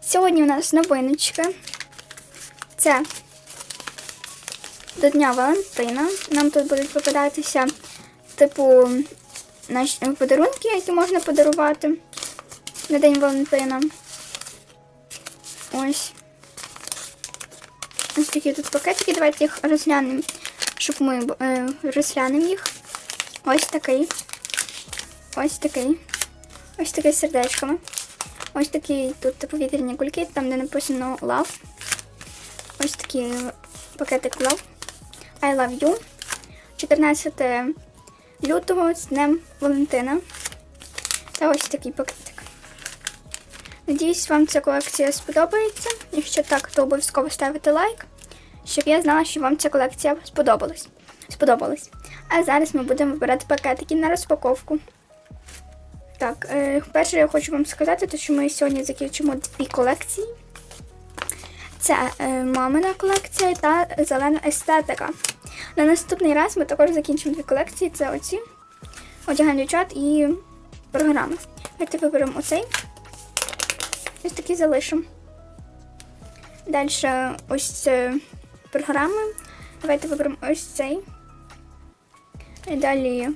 Сьогодні у нас новиночка. Це до Дня Валентина. Нам тут будуть попадатися, типу, подарунки, які можна подарувати на День Валентина. Ось. Ось такі тут пакетики. Давайте їх розглянемо, щоб ми е, розглянемо їх. Ось такий. Ось такий. Ось такий з сердечками. Ось такі тут повітряні кульки, там де написано Love. Ось такий пакетик Love. I love you. 14 лютого з Днем Валентина. Та ось такий пакетик. Надіюсь, вам ця колекція сподобається. Якщо так, то обов'язково ставте лайк, щоб я знала, що вам ця колекція сподобалась. сподобалась. А зараз ми будемо вибирати пакетики на розпаковку. Так, е, перше я хочу вам сказати, що ми сьогодні закінчимо дві колекції. Це е, мамина колекція та зелена естетика. На наступний раз ми також закінчимо дві колекції. Це оці одягань дівчат і програми. Давайте виберемо оцей. Ось такий залишимо. Далі ось е, програми. Давайте виберемо ось цей. І далі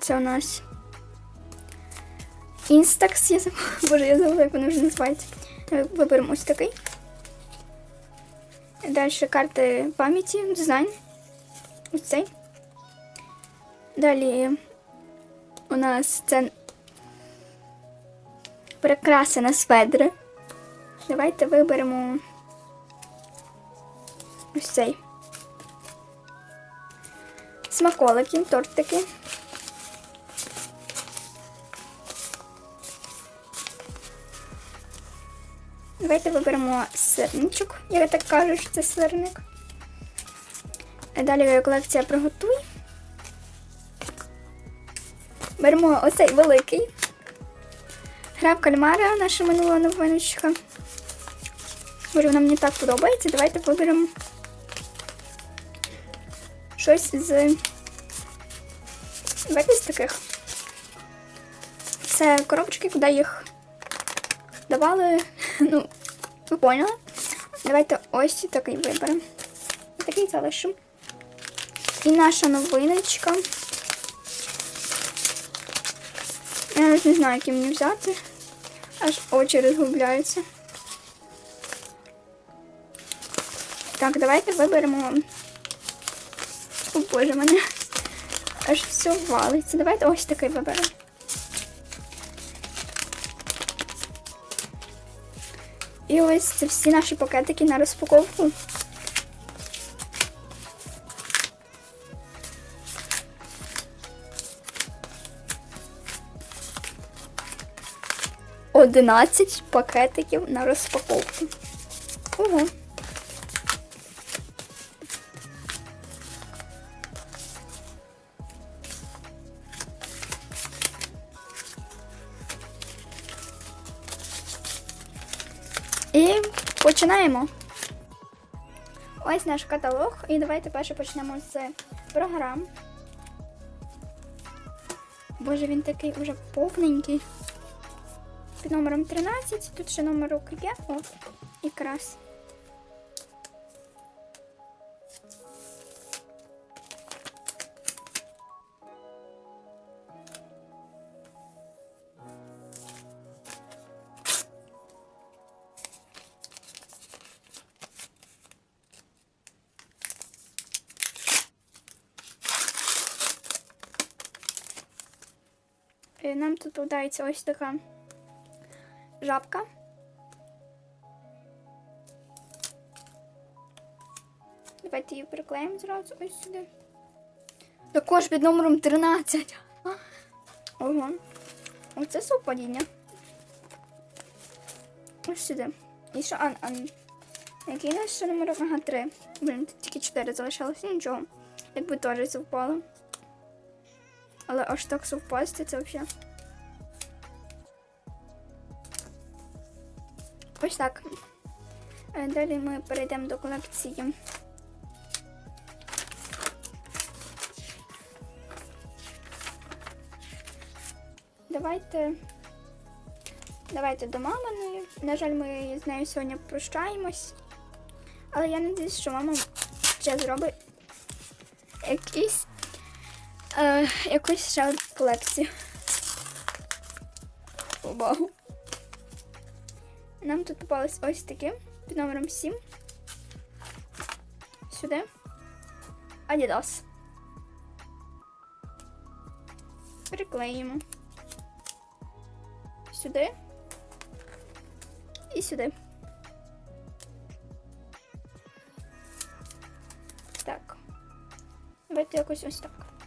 це у нас Instax. Я забула. Боже, я забула, як вони вже називаються. Е, Виберемо ось такий. Далі карти пам'яті, дизайн. Ось цей. Далі у нас це прикраси на сведри. Давайте виберемо ось цей. Смаколики, тортики. Давайте виберемо сирничок. Я так кажу, що це сирник. Далі колекція приготуй. Беремо оцей великий. Гра в кальмара, наша минула новиночка. Боже, вона мені так подобається. Давайте виберемо щось з. Давайте таких. Це коробочки, куди їх давали. Ну, ви поняли? Давайте ось такий виберемо. Такий залишимо. І наша новиночка. Я навіть не знаю, який мені взяти. Аж очі розгубляються. Так, давайте виберемо. О боже мене. Аж все валиться. Давайте ось такий виберемо. І ось це всі наші пакетики на розпаковку. Одинадцять пакетиків на розпаковку. Ого. Починаємо. Ось наш каталог. І давайте перше почнемо з програм. Боже, він такий уже повненький. Під номером 13. Тут ще номерок є. О, якраз. Нам тут подається ось така жабка. Давайте її приклеїмо зразу ось сюди. Також під номером 13. Ого. Оце совпадіння. Ось сюди. І що Ан, Ан. Який наш номер? Ага, 3. Блін, тільки 4 залишалося, нічого. Якби теж совпало. Але аж так совпасти це взагалі. Ось так. Е, Далі ми перейдемо до колекції. давайте. Давайте до маминої. На жаль, ми з нею сьогодні прощаємось. Але я надіюсь, що мама ще зробить якісь, е, якусь ще одну колекцію. Вау. Нам тут попались ось такі під номером 7. Сюди. Adidas. Приклеїмо. Сюди. І сюди. Так. Давайте якось ось так.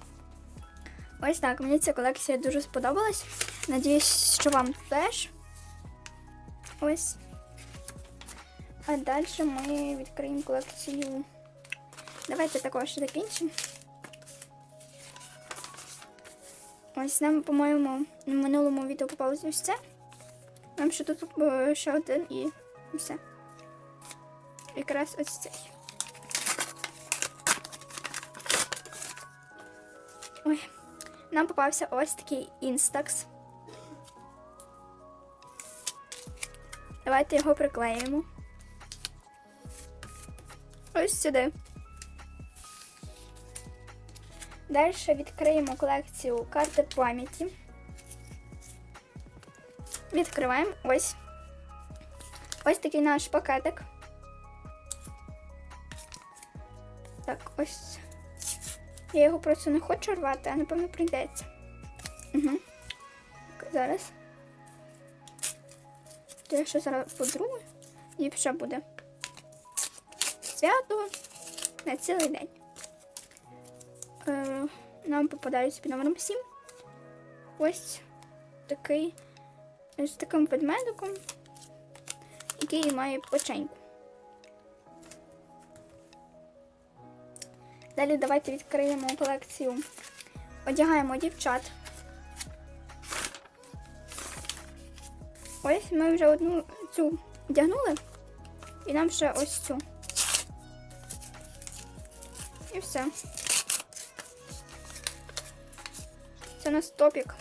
Ось так. Мені ця колекція дуже сподобалась. Надіюсь, що вам теж. Ось. А далі ми відкриємо колекцію. Давайте також закінчимо. Ось нам, по-моєму, в минулому відео попалося ось це. Нам ще тут е, ще один і все. Якраз ось цей. Ой, нам попався ось такий інстакс. Давайте його приклеїмо. Ось сюди. Далі відкриємо колекцію карти пам'яті. Відкриваємо ось. Ось такий наш пакетик. Так, ось. Я його просто не хочу рвати, а напевно прийдеться. Угу. Зараз. То я ще зараз подругу і ще буде свято на цілий день. Е, нам попадається під номером 7. Ось такий з таким ведмедиком, який має печеньку. Далі давайте відкриємо колекцію. Одягаємо дівчат. Ось ми вже одну цю одягнули, і нам ще ось цю. І все. Це у нас топік.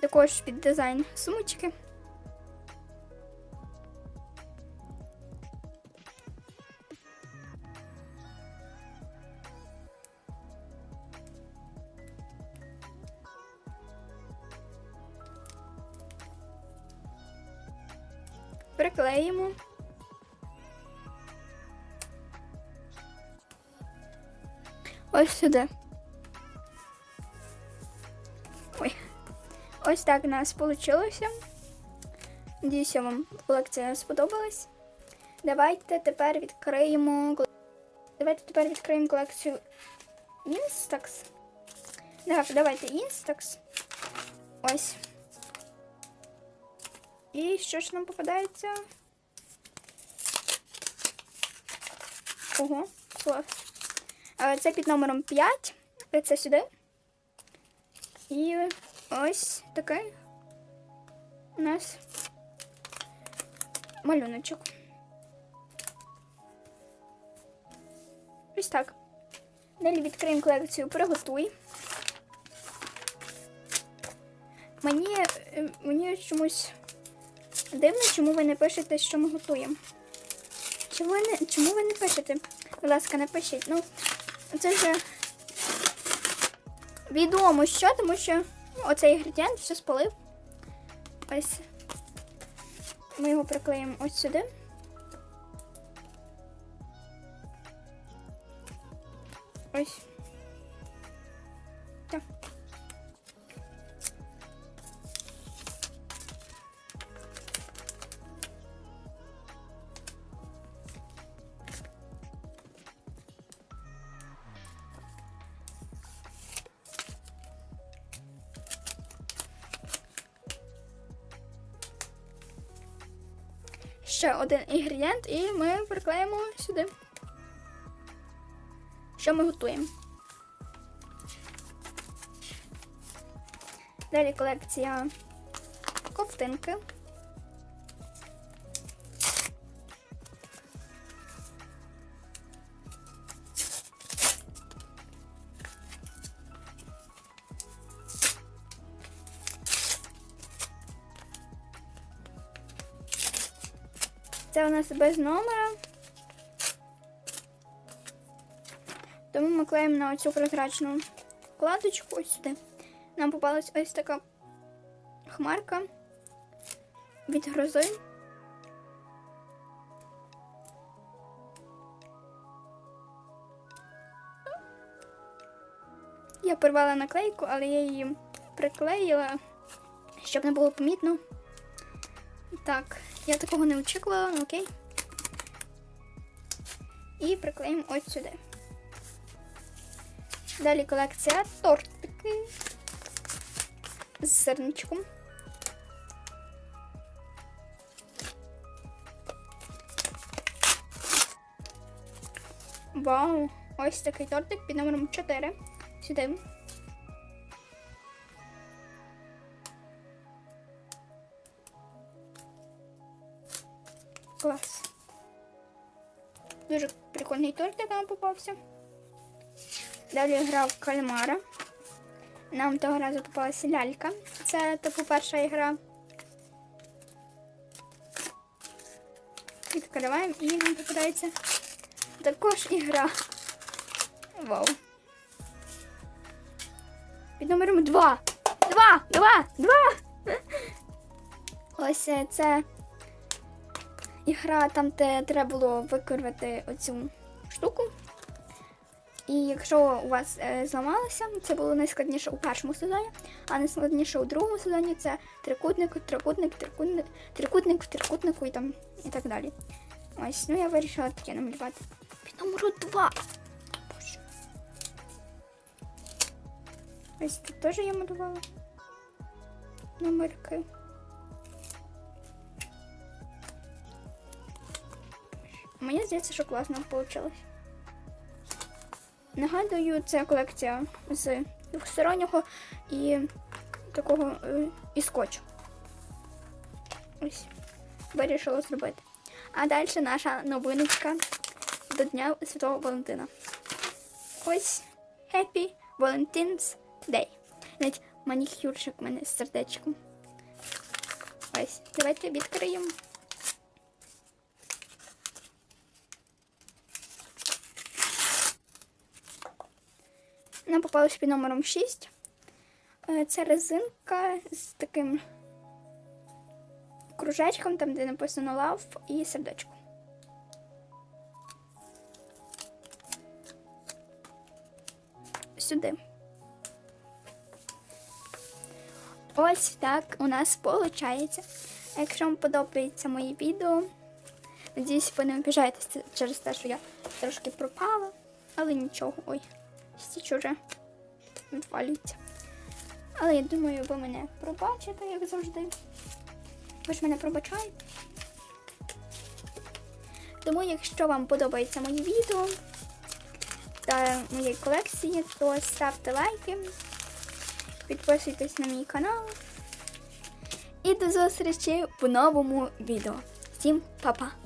Також під дизайн сумочки. Приклеїмо. Ось сюди. Ой. Ось так у нас вийшло. Надіюся, вам колекція сподобалась. Давайте тепер відкриємо. Давайте тепер відкриємо колекцію Instax. Давайте, давайте Instax. Ось. І що ж нам попадається? Ого, клас. Це під номером 5. Це сюди. І ось такий у нас малюночок. Ось так. Далі відкриємо колекцію Приготуй. Мені, е, мені чомусь дивно, чому ви не пишете, що ми готуємо. Чому ви не, чому ви не пишете? Будь ласка, напишіть. Ну, це вже відомо що, тому що ну, оцей інгредієнт все спалив. Ось. Ми його приклеїмо ось сюди. Ось. Ще один інгредієнт, і ми приклеїмо сюди. Що ми готуємо? Далі колекція ковтинки. Нас без номера. Тому ми клеїмо на оцю прозрачну вкладочку ось сюди. Нам попалась ось така хмарка від грози. Я порвала наклейку, але я її приклеїла, щоб не було помітно. Так, я такого не очікувала, ну окей. І приклеїмо ось сюди. Далі колекція тортики з сирничком. Вау! Ось такий тортик під номером 4. Сюди. Клас. Дуже прикольний тортик нам попався. Далі гра в кальмара. Нам того разу попалася лялька. Це типу перша ігра. Відкриваємо і нам попадається також ігра. Вау. Під номером 2. 2! 2! 2! Ось е, це ігра там, де треба було викорвати оцю штуку. І якщо у вас е, зламалося, це було найскладніше у першому сезоні, а найскладніше у другому сезоні це трикутник, трикутник, трикутник, трикутник трикутнику і там і так далі. Ось, ну я вирішила таке намалювати. Під номеру 2. Боже. Ось тут теж я малювала. Номерки. Мені здається, що класно вийшло. Нагадую, це колекція з двостороннього і такого е, і скотчу. Ось. Вирішила зробити. А далі наша новиночка до Дня Святого Валентина. Ось Happy Valentine's Day. Навіть манікюрчик у мене з сердечком. Ось, давайте відкриємо. Нам попалось під номером 6. Е, Це резинка з таким кружечком, там де написано Love і сердечко. Сюди. Ось так у нас виходить. Якщо вам подобається моє відео, надіюсь, ви не обіжаєтеся через те, що я трошки пропала, але нічого. Ой, стіч уже відвалюється. Але я думаю, ви мене пробачите, як завжди. Ви ж мене пробачаєте. Тому, якщо вам подобається моє відео та моєї колекції, то ставте лайки, підписуйтесь на мій канал. І до зустрічі в новому відео. Всім па-па!